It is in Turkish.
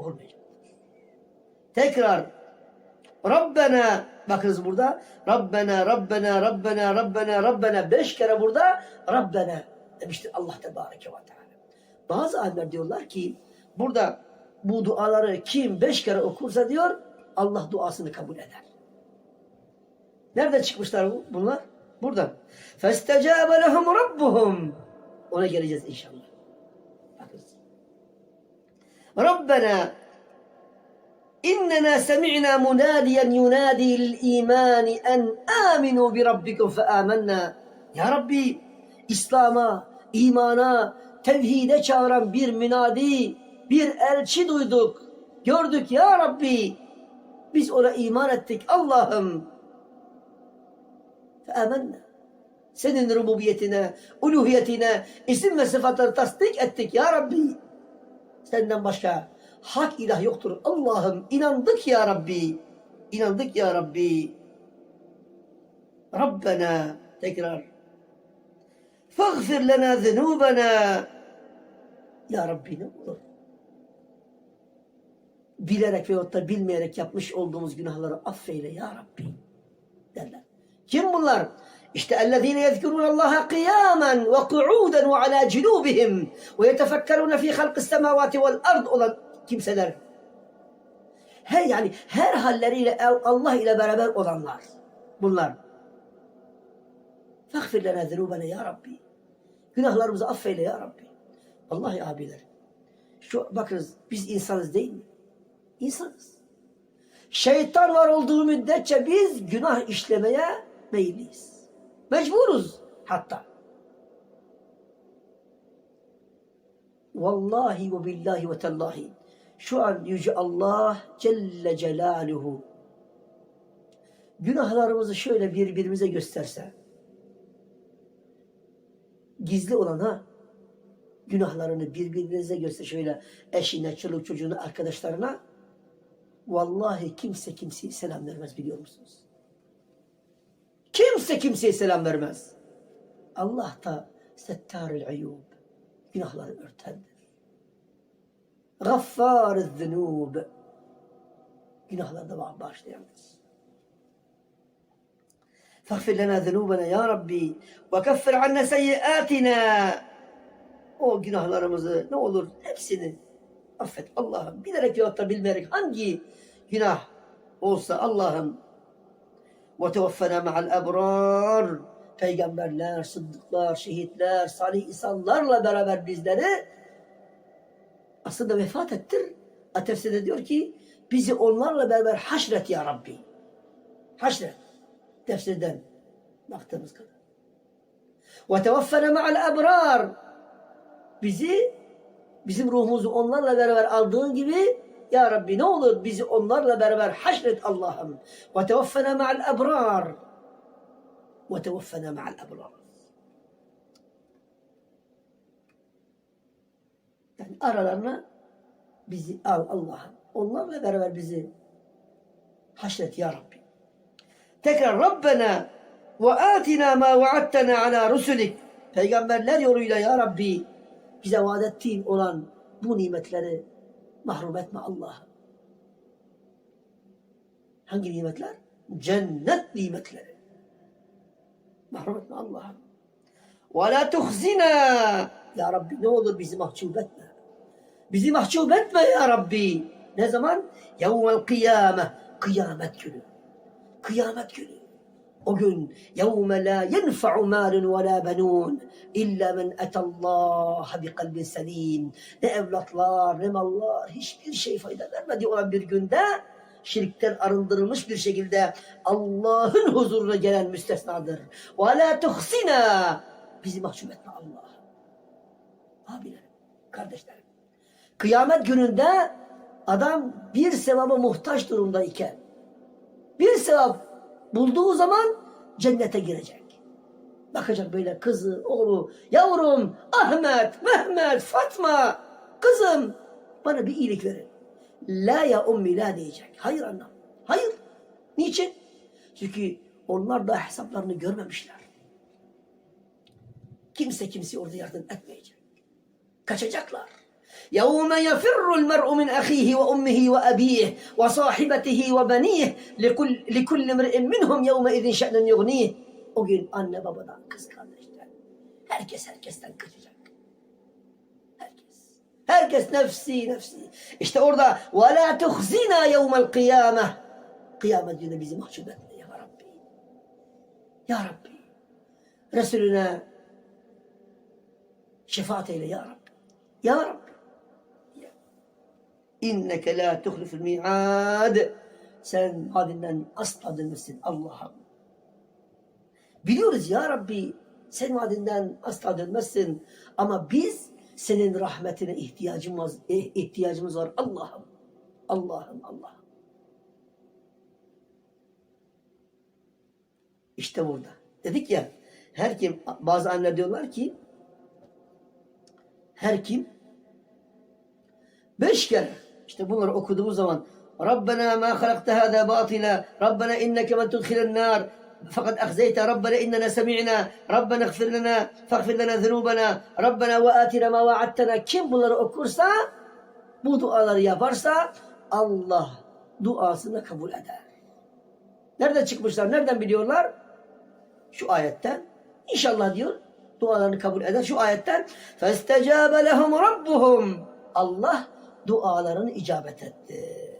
olmayacak. Tekrar Rabbena bakınız burada Rabbena Rabbena Rabbena Rabbena Rabbena beş kere burada Rabbena demiştir Allah Tebareke ve Teala. Bazı alimler diyorlar ki burada bu duaları kim beş kere okursa diyor Allah duasını kabul eder. Nerede çıkmışlar bu- bunlar? Buradan. فَاسْتَجَابَ لَهُمْ رَبُّهُمْ Ona geleceğiz inşallah. Bakınız. رَبَّنَا إننا سمعنا مناديا ينادي للإيمان أن آمنوا بربكم فآمنا Ya Rabbi İslam'a, imana, tevhide çağıran bir münadi, bir elçi duyduk. Gördük ya Rabbi. Biz ona iman ettik Allah'ım. Feamenna. Senin rububiyetine, uluhiyetine, isim ve sıfatları tasdik ettik ya Rabbi. Senden başka hak ilah yoktur. Allah'ım inandık ya Rabbi. İnandık ya Rabbi. Rabbena tekrar. Faghfir lana zunubana. Ya Rabbi ne olur. Bilerek veyahut da bilmeyerek yapmış olduğumuz günahları affeyle ya Rabbi derler. Kim bunlar? İşte ve ku'uden ve ala cunubihim ve yetefekkerune fi halkis semavati vel ard olan kimseler. Her yani her halleriyle Allah ile beraber olanlar. Bunlar. Fagfir lana zunubana ya Rabbi. Günahlarımızı affeyle ya Rabbi. Vallahi abiler. Şu bakınız biz insanız değil mi? İnsanız. Şeytan var olduğu müddetçe biz günah işlemeye meyilliyiz. Mecburuz hatta. Vallahi ve billahi ve tellahi. Şu an Yüce Allah Celle Celaluhu günahlarımızı şöyle birbirimize gösterse gizli olana günahlarını birbirinize göster şöyle eşine, çoluk çocuğuna, arkadaşlarına vallahi kimse kimseye selam vermez biliyor musunuz? Kimse kimseye selam vermez. Allah da settarül uyub, günahları örtendir. Gaffarız zunub, günahları da bağışlayandır. Fahfir lana zunubana ya Rabbi ve keffir anna seyyiatina. O günahlarımızı ne olur hepsini affet Allah'ım. Bilerek ya da bilmeyerek hangi günah olsa Allah'ım ve tevaffena ma'al ebrar peygamberler, sıddıklar, şehitler, salih insanlarla beraber bizleri aslında vefat ettir. Atefside diyor ki bizi onlarla beraber haşret ya Rabbi. Haşret. Tefsirden baktığımız kadar. Ve tevaffena ma'al ebrar. Bizi bizim ruhumuzu onlarla beraber aldığın gibi ya Rabbi ne olur bizi onlarla beraber haşret Allah'ım. Ve tevaffena ma'al ebrar. Ve tevaffena ma'al ebrar. Yani aralarına bizi al Allah'ım. Onlarla beraber bizi haşret ya Rabbi. Tekrar Rabbena ve atina ma vaattena ala rusulik. Peygamberler yoluyla ya Rabbi bize vaat ettiğin olan bu nimetleri mahrum etme Allah'ım. Hangi nimetler? Cennet nimetleri. Mahrum etme Allah'ım. Ve la tuhzina. Ya Rabbi ne olur bizi mahcup etme. Bizi mahcup etme ya Rabbi. Ne zaman? Yevmel kıyame. Kıyamet günü. Kıyamet günü. O gün يَوْمَ لَا يَنْفَعُ مَالٌ وَلَا بَنُونَ اِلَّا مَنْ اَتَى اللّٰهَ بِقَلْبٍ سَلِيمٍ Ne evlatlar ne mallar hiçbir şey fayda vermedi olan bir günde şirkten arındırılmış bir şekilde Allah'ın huzuruna gelen müstesnadır. وَلَا تُخْسِنَا Bizi mahcup etme Allah. Abilerim, kardeşlerim. Kıyamet gününde adam bir sevaba muhtaç durumdayken bir sevap bulduğu zaman cennete girecek. Bakacak böyle kızı, oğlu, yavrum, Ahmet, Mehmet, Fatma, kızım bana bir iyilik verin. La ya ummi la diyecek. Hayır annem. Hayır. Niçin? Çünkü onlar da hesaplarını görmemişler. Kimse kimseye orada yardım etmeyecek. Kaçacaklar. يوم يفر المرء من أخيه وأمه وأبيه وصاحبته وبنيه لكل لكل امرئ منهم يومئذ شأن يغنيه. أجل أن بابا دانكس هركس هركس دانكس هركس. هركس نفسي نفسي. اشتا ولا تخزنا يوم القيامة. قيامة دي نبي يا ربي. يا ربي. رسولنا شفاعته يا رب يا رب İnneke la tuhliful mi'ad. Sen vaadinden asla dönmesin Allah'ım. Biliyoruz ya Rabbi sen vaadinden asla dönmezsin. Ama biz senin rahmetine ihtiyacımız, eh, ihtiyacımız var Allah'ım. Allah'ım Allah'ım. İşte burada. Dedik ya her kim bazı anneler diyorlar ki her kim beş kere işte bunları okuduğumuz zaman Rabbena ma halakta hada batila Rabbena inneke men tudkhilen nar fakat ahzeyte Rabbena innena semi'na Rabbena gfir lana faghfir lana zunubana Rabbena ve atina ma vaadtena kim bunları okursa bu duaları yaparsa Allah duasını kabul eder. Nereden çıkmışlar? Nereden biliyorlar? Şu ayetten. İnşallah diyor dualarını kabul eder. Şu ayetten فَاسْتَجَابَ لَهُمْ رَبُّهُمْ Allah dualarını icabet etti.